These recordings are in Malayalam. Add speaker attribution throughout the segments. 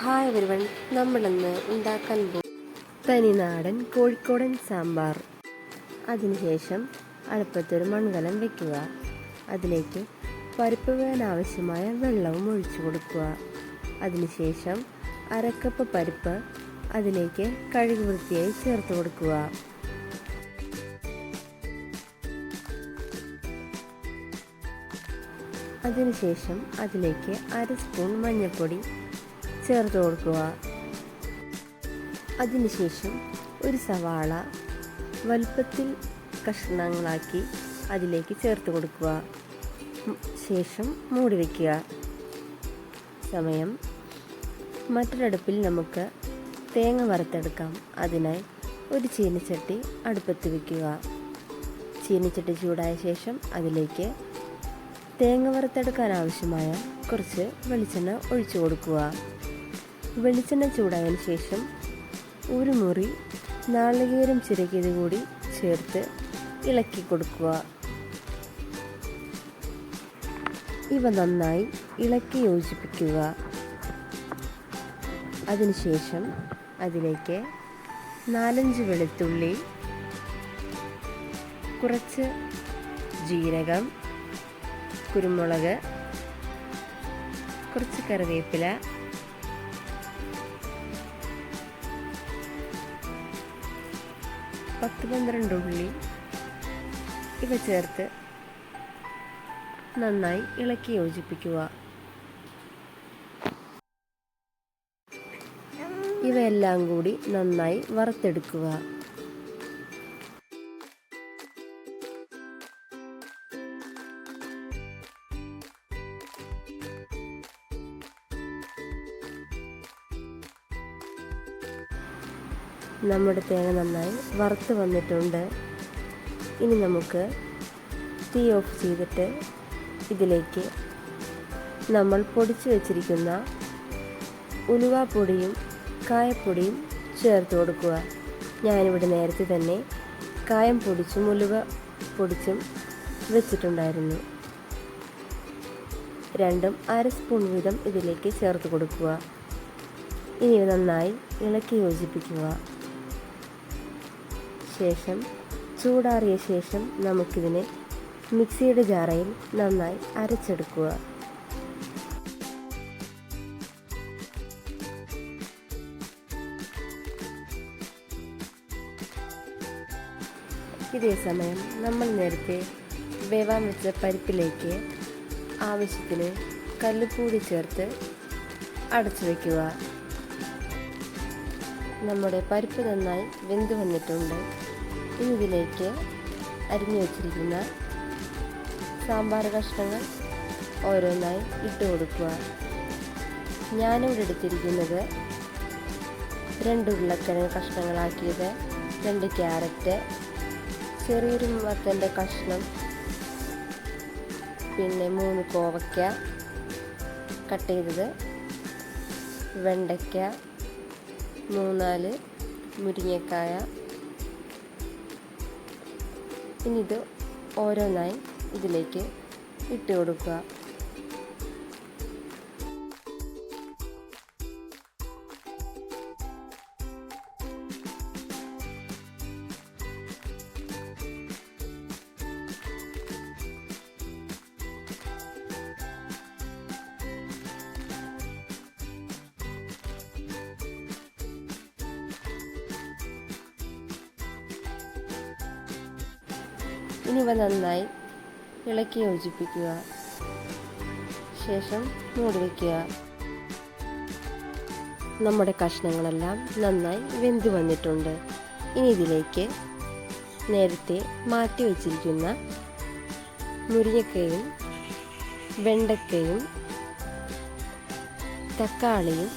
Speaker 1: ഹായ് എവരിവൺ നമ്മളിന്ന് ഉണ്ടാക്കാൻ പോകും തനിനാടൻ കോഴിക്കോടൻ സാമ്പാർ. അതിനുശേഷം അടുപ്പത്തൊരു മൺകലം വെക്കുക. അതിലേക്ക് പരിപ്പ് വേകാൻ ആവശ്യമായ വെള്ളവും ഒഴിച്ചു കൊടുക്കുക. അതിനുശേഷം അരക്കപ്പ് പരിപ്പ് അതിലേക്ക് കഴുകി വൃത്തിയായി ചേർത്ത് കൊടുക്കുക. അതിനുശേഷം അതിലേക്ക് അര സ്പൂൺ മഞ്ഞൾപ്പൊടി ചേർത്ത് കൊടുക്കുക. അതിനുശേഷം ഒരു സവാള വലുപ്പത്തിൽ കഷ്ണങ്ങളാക്കി അതിലേക്ക് ചേർത്ത് കൊടുക്കുക. ശേഷം മൂടി വയ്ക്കുക സമയം. മറ്റൊരടുപ്പിൽ നമുക്ക് തേങ്ങ വറുത്തെടുക്കാം. അതിനായി ഒരു ചീനച്ചട്ടി അടുപ്പത്ത് വയ്ക്കുക ചീനച്ചട്ടി ചൂടായ ശേഷം അതിലേക്ക് തേങ്ങ വറുത്തെടുക്കാൻ ആവശ്യമായ കുറച്ച് വെളിച്ചെണ്ണ ഒഴിച്ചു കൊടുക്കുക. വെളിച്ചെണ്ണ ചൂടായതിനു ശേഷം ഒരു മുറി നാളികേരം ചിരകിയത് കൂടി ചേർത്ത് ഇളക്കി കൊടുക്കുക. ഇവ നന്നായി ഇളക്കി യോജിപ്പിക്കുക. അതിനുശേഷം അതിലേക്ക് നാലഞ്ച് വെളുത്തുള്ളി കുറച്ച് ജീരകം കുരുമുളക് കുറച്ച് കറിവേപ്പില പത്ത് പന്ത്രണ്ട് ഉള്ളി. ഇവ ചേർത്ത് നന്നായി ഇളക്കി യോജിപ്പിക്കുക. ഇവയെല്ലാം കൂടി നന്നായി വറുത്തെടുക്കുക. നമ്മുടെ തേങ്ങ നന്നായി വറുത്ത് വന്നിട്ടുണ്ട്. ഇനി നമുക്ക് തീ ഓഫ് ചെയ്തിട്ട് ഇതിലേക്ക് നമ്മൾ പൊടിച്ചു വച്ചിരിക്കുന്ന ഉലുവാപ്പൊടിയും കായപ്പൊടിയും ചേർത്ത് കൊടുക്കുക. ഞാനിവിടെ നേരത്തെ തന്നെ കായം പൊടിച്ചും ഉലുവ പൊടിച്ചും വെച്ചിട്ടുണ്ടായിരുന്നു. രണ്ടും അര സ്പൂൺ വീതം ഇതിലേക്ക് ചേർത്ത് കൊടുക്കുക. ഇനി നന്നായി ഇളക്കി യോജിപ്പിക്കുക. ശേഷം ചൂടാറിയ ശേഷം നമുക്കിതിനെ മിക്സിയുടെ ജാറയിൽ നന്നായി അരച്ചെടുക്കുക. ഇതേ സമയം നമ്മൾ നേരത്തെ വേവാൻ വെച്ച പരിപ്പിലേക്ക് ആവശ്യത്തിന് കല്ലുപൂടി ചേർത്ത് അടച്ചു വയ്ക്കുക നമ്മുടെ പരിപ്പ് നന്നായി വെന്ത് വന്നിട്ടുണ്ട്. ഇതിലേക്ക് അരിഞ്ഞു വച്ചിരിക്കുന്ന സാമ്പാർ കഷ്ണങ്ങൾ ഓരോന്നായി ഇട്ട് കൊടുക്കുക. ഞാനിവിടെ എടുത്തിരിക്കുന്നത് രണ്ട് ഉരുളക്കിഴങ്ങ് കഷ്ണങ്ങളാക്കിയത് രണ്ട് ക്യാരറ്റ് ചെറിയൊരു മത്തന്റെ കഷ്ണം പിന്നെ മൂന്ന് കോവയ്ക്ക കട്ട് ചെയ്തത് വെണ്ടയ്ക്ക മൂന്നാൽ മുരിങ്ങക്കായ. ഇനി ഇത് ഓരോന്നായി ഇതിലേക്ക് ഇട്ട് കൊടുക്കുക. ഇനി ഇവ നന്നായി ഇളക്കി യോജിപ്പിക്കുക. ശേഷം മൂടി വയ്ക്കുക നമ്മുടെ കഷ്ണങ്ങളെല്ലാം നന്നായി വെന്ത് വന്നിട്ടുണ്ട്. ഇനി ഇതിലേക്ക് നേരത്തെ മാറ്റി വച്ചിരിക്കുന്ന മുരിങ്ങക്കയും വെണ്ടക്കയും തക്കാളിയും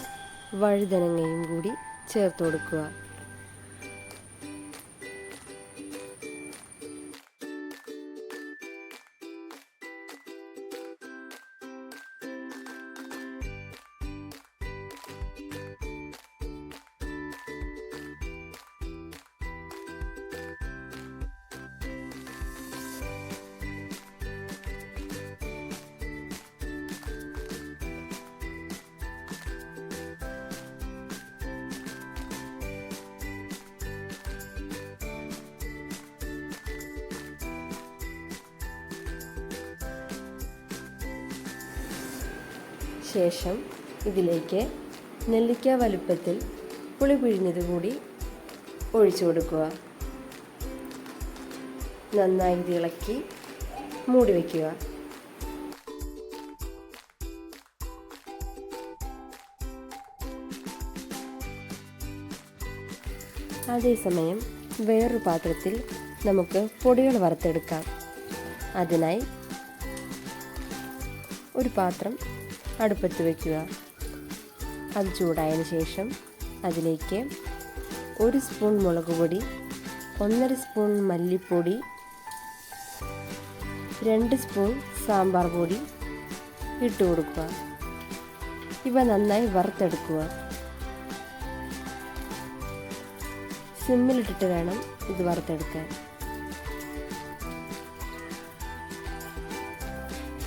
Speaker 1: വഴുതനങ്ങയും കൂടി ചേർത്ത് കൊടുക്കുക. ശേഷം ഇതിലേക്ക് നെല്ലിക്ക വലുപ്പത്തിൽ പുളി പിഴിഞ്ഞത് കൂടി ഒഴിച്ചു കൊടുക്കുക. നന്നായി ഇളക്കി മൂടി വയ്ക്കുക അതേസമയം വേറൊരു പാത്രത്തിൽ നമുക്ക് പൊടികൾ വറുത്തെടുക്കാം. അതിനായി ഒരു പാത്രം അടുപ്പത്ത് വയ്ക്കുക അത് ചൂടായതിന് ശേഷം അതിലേക്ക് ഒരു സ്പൂൺ മുളക് പൊടി ഒന്നര സ്പൂൺ മല്ലിപ്പൊടി രണ്ട് സ്പൂൺ സാമ്പാർ പൊടി ഇട്ട് കൊടുക്കുക. ഇവ നന്നായി വറുത്തെടുക്കുക. സിമ്മിലിട്ടിട്ട് വേണം ഇത് വറുത്തെടുക്കാൻ.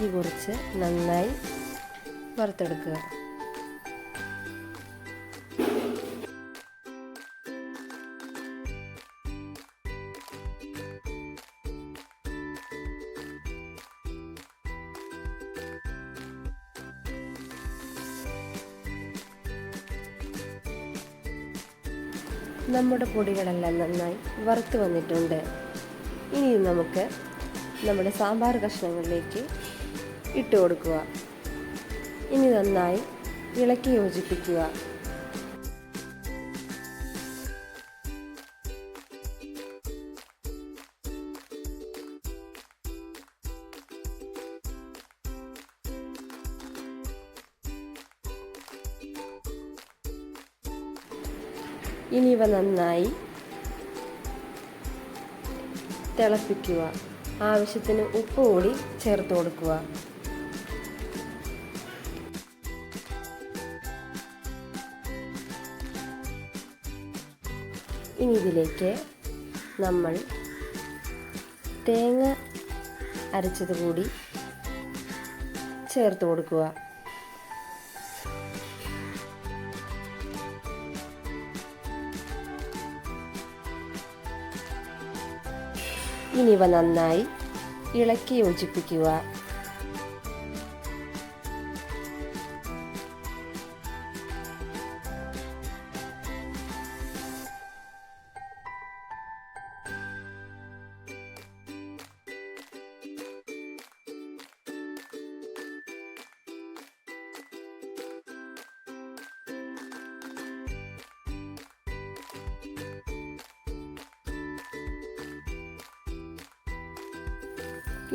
Speaker 1: ഈ കുറച്ച് നന്നായി വറുത്തെടുക്കുക. നമ്മുടെ പൊടികളെല്ലാം നന്നായി വറുത്ത് വന്നിട്ടുണ്ട്. ഇനി നമുക്ക് നമ്മുടെ സാമ്പാർ കഷ്ണങ്ങളിലേക്ക് ഇട്ട് കൊടുക്കുക. ഇനി നന്നായി ഇളക്കി യോജിപ്പിക്കുക. ഇനി ഇവ നന്നായി തിളപ്പിക്കുക. ആവശ്യത്തിന് ഉപ്പ് കൂടി ചേർത്ത് കൊടുക്കുക. ഇനി ഇതിലേക്ക് നമ്മൾ തേങ്ങ അരച്ചത് കൂടി ചേർത്ത് കൊടുക്കുക. ഇനി ഇവ നന്നായി ഇളക്കി യോജിപ്പിക്കുക.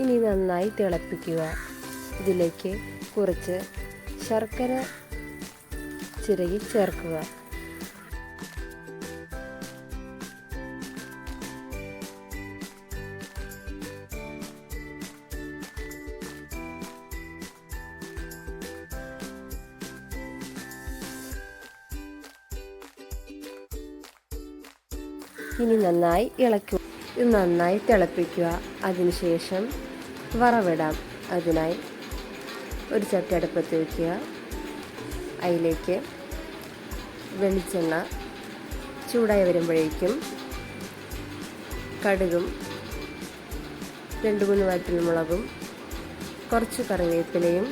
Speaker 1: ഇനി നന്നായി തിളപ്പിക്കുക. ഇതിലേക്ക് കുറച്ച് ശർക്കര ചിരകി ചേർക്കുക. ഇനി നന്നായി ഇളക്കുക ഇത് നന്നായി തിളപ്പിക്കുക. അതിനുശേഷം വറവിടാം. അതിനായി ഒരു ചട്ടി അടുപ്പത്ത് വയ്ക്കുക അതിലേക്ക് വെളിച്ചെണ്ണ ചൂടായി വരുമ്പോഴേക്കും കടുകും രണ്ട് മൂന്ന് വറ്റൽമുളകും കുറച്ച് കറിവേപ്പിലയും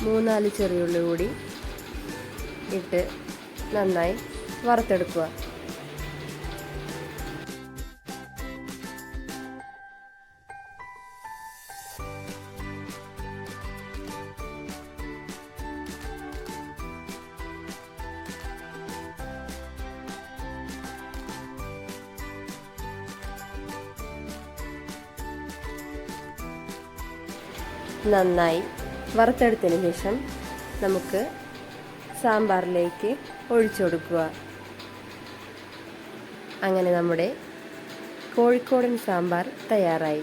Speaker 1: മൂന്നാൽ ചെറിയുള്ളി കൂടി ഇട്ട് നന്നായി വറുത്തെടുക്കുക. നന്നായി വറുത്തെടുത്തതിന് ശേഷം നമുക്ക് സാമ്പാറിലേക്ക് ഒഴിച്ചു കൊടുക്കുക. അങ്ങനെ നമ്മുടെ കോഴിക്കോടൻ സാമ്പാർ തയ്യാറായി.